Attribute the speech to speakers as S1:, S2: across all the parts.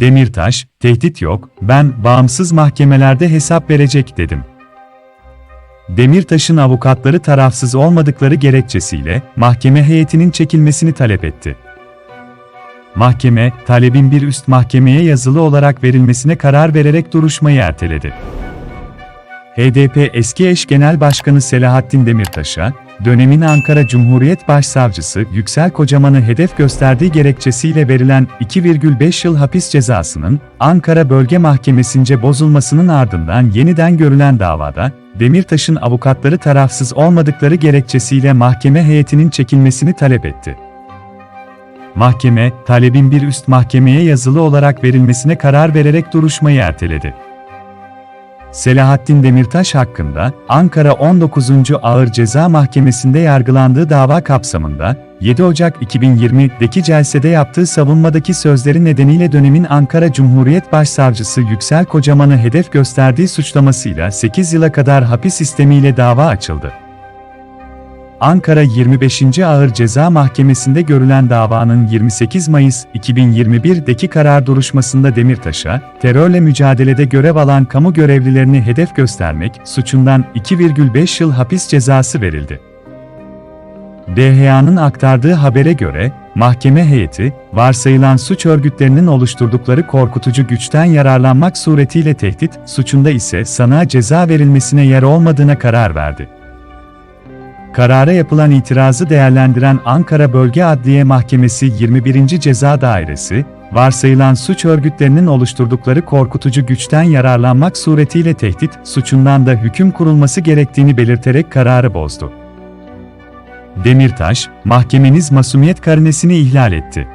S1: Demirtaş, tehdit yok, ben bağımsız mahkemelerde hesap verecek dedim. Demirtaş'ın avukatları tarafsız olmadıkları gerekçesiyle mahkeme heyetinin çekilmesini talep etti. Mahkeme, talebin bir üst mahkemeye yazılı olarak verilmesine karar vererek duruşmayı erteledi. HDP eski eş genel başkanı Selahattin Demirtaş'a, dönemin Ankara Cumhuriyet Başsavcısı Yüksel Kocaman'ı hedef gösterdiği gerekçesiyle verilen 2,5 yıl hapis cezasının Ankara Bölge Mahkemesi'nce bozulmasının ardından yeniden görülen davada, Demirtaş'ın avukatları tarafsız olmadıkları gerekçesiyle mahkeme heyetinin çekilmesini talep etti. Mahkeme, talebin bir üst mahkemeye yazılı olarak verilmesine karar vererek duruşmayı erteledi. Selahattin Demirtaş hakkında Ankara 19. Ağır Ceza Mahkemesi'nde yargılandığı dava kapsamında 7 Ocak 2020'deki celsede yaptığı savunmadaki sözleri nedeniyle dönemin Ankara Cumhuriyet Başsavcısı Yüksel Kocaman'ı hedef gösterdiği suçlamasıyla 8 yıla kadar hapis sistemiyle dava açıldı. Ankara 25. Ağır Ceza Mahkemesi'nde görülen davanın 28 Mayıs 2021'deki karar duruşmasında Demirtaş'a, terörle mücadelede görev alan kamu görevlilerini hedef göstermek suçundan 2,5 yıl hapis cezası verildi. DHA'nın aktardığı habere göre, mahkeme heyeti, varsayılan suç örgütlerinin oluşturdukları korkutucu güçten yararlanmak suretiyle tehdit, suçunda ise sanığa ceza verilmesine yer olmadığına karar verdi. Karara yapılan itirazı değerlendiren Ankara Bölge Adliye Mahkemesi 21. Ceza Dairesi, varsayılan suç örgütlerinin oluşturdukları korkutucu güçten yararlanmak suretiyle tehdit suçundan da hüküm kurulması gerektiğini belirterek kararı bozdu. Demirtaş, mahkemeniz masumiyet karinesini ihlal etti.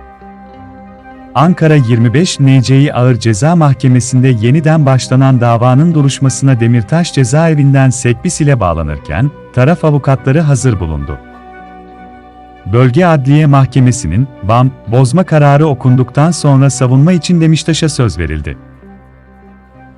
S1: Ankara 25 NC'yi Ağır Ceza Mahkemesi'nde yeniden başlanan davanın duruşmasına Demirtaş cezaevinden Sekbis ile bağlanırken, taraf avukatları hazır bulundu. Bölge Adliye Mahkemesi'nin BAM bozma kararı okunduktan sonra savunma için Demirtaş'a söz verildi.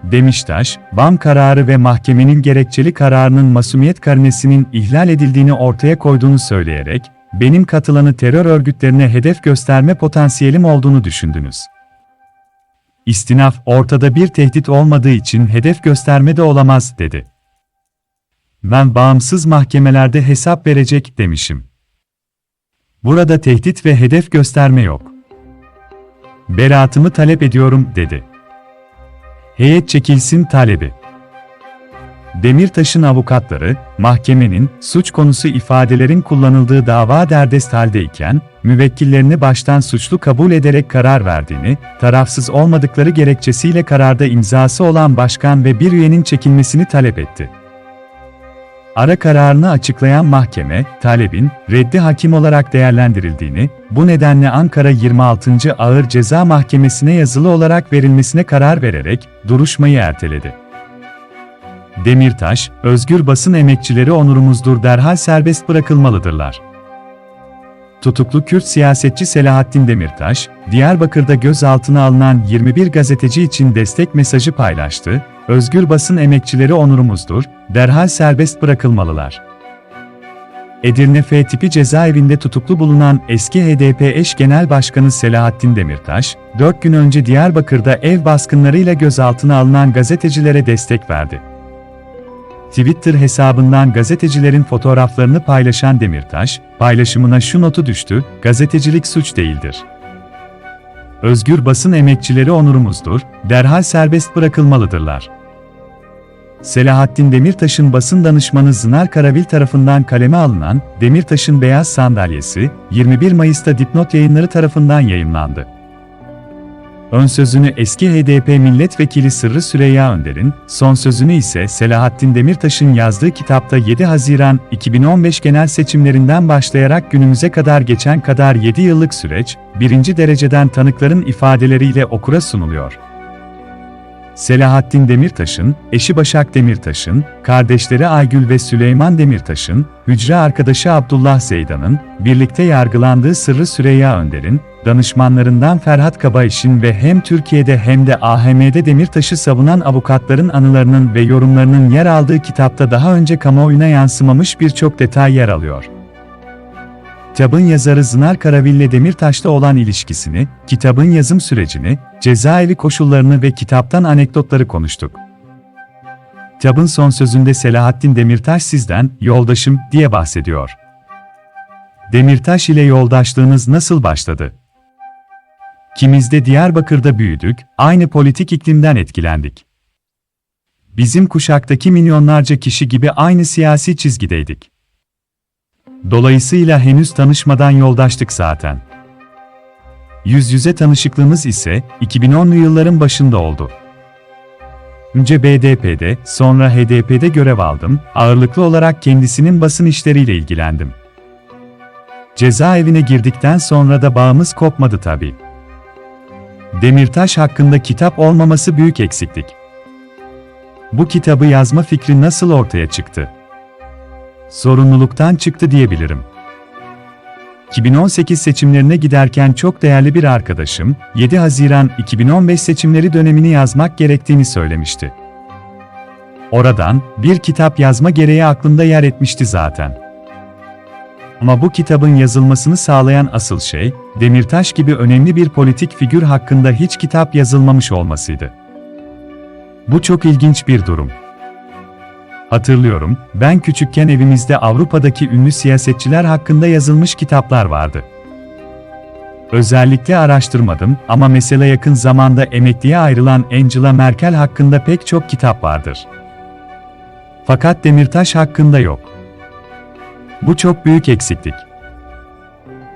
S1: Demiştaş, BAM kararı ve mahkemenin gerekçeli kararının masumiyet karinesinin ihlal edildiğini ortaya koyduğunu söyleyerek, benim katılanı terör örgütlerine hedef gösterme potansiyelim olduğunu düşündünüz. İstinaf, ortada bir tehdit olmadığı için hedef gösterme de olamaz, dedi. Ben bağımsız mahkemelerde hesap verecek demişim. Burada tehdit ve hedef gösterme yok. Beraatımı talep ediyorum, dedi. Heyet çekilsin talebi. Demirtaş'ın avukatları, mahkemenin suç konusu ifadelerin kullanıldığı dava derdest haldeyken, müvekkillerini baştan suçlu kabul ederek karar verdiğini, tarafsız olmadıkları gerekçesiyle kararda imzası olan başkan ve bir üyenin çekilmesini talep etti. Ara kararını açıklayan mahkeme, talebin reddi hakim olarak değerlendirildiğini, bu nedenle Ankara 26. Ağır Ceza Mahkemesi'ne yazılı olarak verilmesine karar vererek duruşmayı erteledi. Demirtaş, özgür basın emekçileri onurumuzdur derhal serbest bırakılmalıdırlar. Tutuklu Kürt siyasetçi Selahattin Demirtaş, Diyarbakır'da gözaltına alınan 21 gazeteci için destek mesajı paylaştı, özgür basın emekçileri onurumuzdur, derhal serbest bırakılmalılar. Edirne F tipi cezaevinde tutuklu bulunan eski HDP eş genel başkanı Selahattin Demirtaş, 4 gün önce Diyarbakır'da ev baskınlarıyla gözaltına alınan gazetecilere destek verdi. Twitter hesabından gazetecilerin fotoğraflarını paylaşan Demirtaş, paylaşımına şu notu düştü, gazetecilik suç değildir. Özgür basın emekçileri onurumuzdur, derhal serbest bırakılmalıdırlar. Selahattin Demirtaş'ın basın danışmanı Zınar Karavil tarafından kaleme alınan Demirtaş'ın Beyaz Sandalyesi, 21 Mayıs'ta Dipnot yayınları tarafından yayımlandı. Ön sözünü eski HDP milletvekili Sırrı Süreyya Önder'in, son sözünü ise Selahattin Demirtaş'ın yazdığı kitapta 7 Haziran 2015 genel seçimlerinden başlayarak günümüze kadar geçen kadar 7 yıllık süreç, birinci dereceden tanıkların ifadeleriyle okura sunuluyor. Selahattin Demirtaş'ın, eşi Başak Demirtaş'ın, kardeşleri Aygül ve Süleyman Demirtaş'ın, hücre arkadaşı Abdullah Zeydan'ın, birlikte yargılandığı Sırrı Süreyya Önder'in, danışmanlarından Ferhat Kabayiş'in ve hem Türkiye'de hem de AHM'de Demirtaş'ı savunan avukatların anılarının ve yorumlarının yer aldığı kitapta daha önce kamuoyuna yansımamış birçok detay yer alıyor. Kitabın yazarı Zınar Karaville Demirtaş'la olan ilişkisini, kitabın yazım sürecini, cezaevi koşullarını ve kitaptan anekdotları konuştuk. Kitabın son sözünde Selahattin Demirtaş sizden, yoldaşım, diye bahsediyor. Demirtaş ile yoldaşlığınız nasıl başladı? Kimiz de Diyarbakır'da büyüdük, aynı politik iklimden etkilendik. Bizim kuşaktaki milyonlarca kişi gibi aynı siyasi çizgideydik. Dolayısıyla henüz tanışmadan yoldaştık zaten. Yüz yüze tanışıklığımız ise 2010'lu yılların başında oldu. Önce BDP'de, sonra HDP'de görev aldım, ağırlıklı olarak kendisinin basın işleriyle ilgilendim. Cezaevine girdikten sonra da bağımız kopmadı tabii. Demirtaş hakkında kitap olmaması büyük eksiklik. Bu kitabı yazma fikri nasıl ortaya çıktı? Sorumluluktan çıktı diyebilirim. 2018 seçimlerine giderken çok değerli bir arkadaşım, 7 Haziran 2015 seçimleri dönemini yazmak gerektiğini söylemişti. Oradan, bir kitap yazma gereği aklımda yer etmişti zaten. Ama bu kitabın yazılmasını sağlayan asıl şey, Demirtaş gibi önemli bir politik figür hakkında hiç kitap yazılmamış olmasıydı. Bu çok ilginç bir durum. Hatırlıyorum, ben küçükken evimizde Avrupa'daki ünlü siyasetçiler hakkında yazılmış kitaplar vardı. Özellikle araştırmadım ama mesela yakın zamanda emekliye ayrılan Angela Merkel hakkında pek çok kitap vardır. Fakat Demirtaş hakkında yok. Bu çok büyük eksiklik.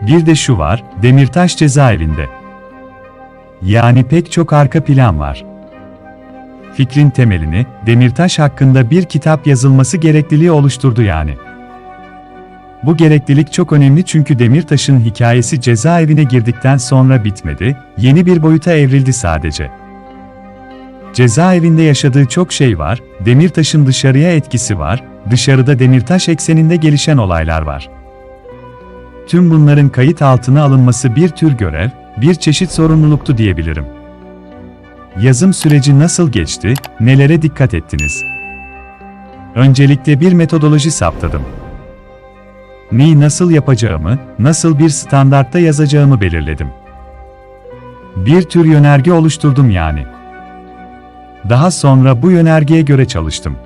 S1: Bir de şu var, Demirtaş cezaevinde. Yani pek çok arka plan var. Fikrin temelini, Demirtaş hakkında bir kitap yazılması gerekliliği oluşturdu yani. Bu gereklilik çok önemli çünkü Demirtaş'ın hikayesi cezaevine girdikten sonra bitmedi, yeni bir boyuta evrildi sadece. Cezaevinde yaşadığı çok şey var, Demirtaş'ın dışarıya etkisi var, dışarıda Demirtaş ekseninde gelişen olaylar var. Tüm bunların kayıt altına alınması bir tür görev, bir çeşit sorumluluktu diyebilirim. Yazım süreci nasıl geçti, nelere dikkat ettiniz? Öncelikle bir metodoloji saptadım. Neyi nasıl yapacağımı, nasıl bir standartta yazacağımı belirledim. Bir tür yönerge oluşturdum yani. Daha sonra bu yönergeye göre çalıştım.